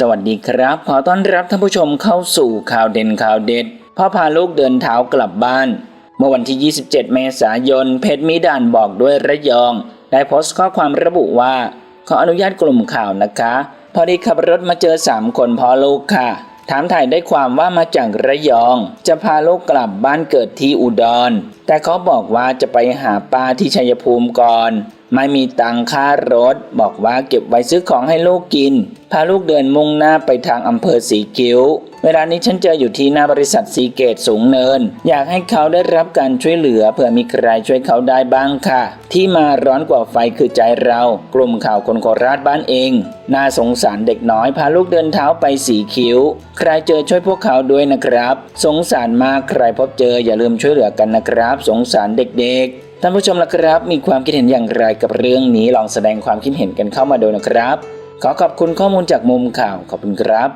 สวัสดีครับ ขอต้อนรับท่านผู้ชมเข้าสู่ข่าวเด่นข่าวเด็ดพ่อพาลูกเดินเท้ากลับบ้าน เมื่อวันที่ 27 เมษายน เพจมีด่านบอกด้วยระยอง ได้โพสต์ข้อความระบุว่า ขออนุญาตกลุ่มข่าวนะคะ พอดีขับรถมาเจอ 3 คนพ่อลูกค่ะ ถามถ่ายได้ความว่ามาจากระยอง จะพาลูกกลับบ้านเกิดที่อุดร แต่เขาบอกว่าจะไปหาป้าที่ชัยภูมิก่อน ไม่มีตังค่ารถ บอกว่าเก็บไว้ซื้อของให้ลูกกิน พาลูกเดินมุ่งหน้าไปทางอำเภอสีคิ้ว เวลานี้ฉันเจออยู่ที่หน้าบริษัทสีเกตสูงเนิน อยากให้เขาได้รับการช่วยเหลือเผื่อมีใครช่วยเขาได้บ้างค่ะ ที่มาร้อนกว่าไฟคือใจเรา กลุ่มข่าวคนโคราชบ้านเอง น่าสงสารเด็กน้อย พาลูกเดินเท้าไปสีคิ้ว ใครเจอช่วยพวกเขาด้วยนะครับ สงสารมากใครพบเจออย่าลืมช่วยเหลือกันนะครับ สงสารเด็กๆ ท่านผู้ชมละครับ มีความคิดเห็นอย่างไรกับเรื่องนี้ลองแสดงความคิดเห็นกันเข้ามาดูนะครับ ขอขอบคุณข้อมูลจากมุมข่าวขอบคุณครับ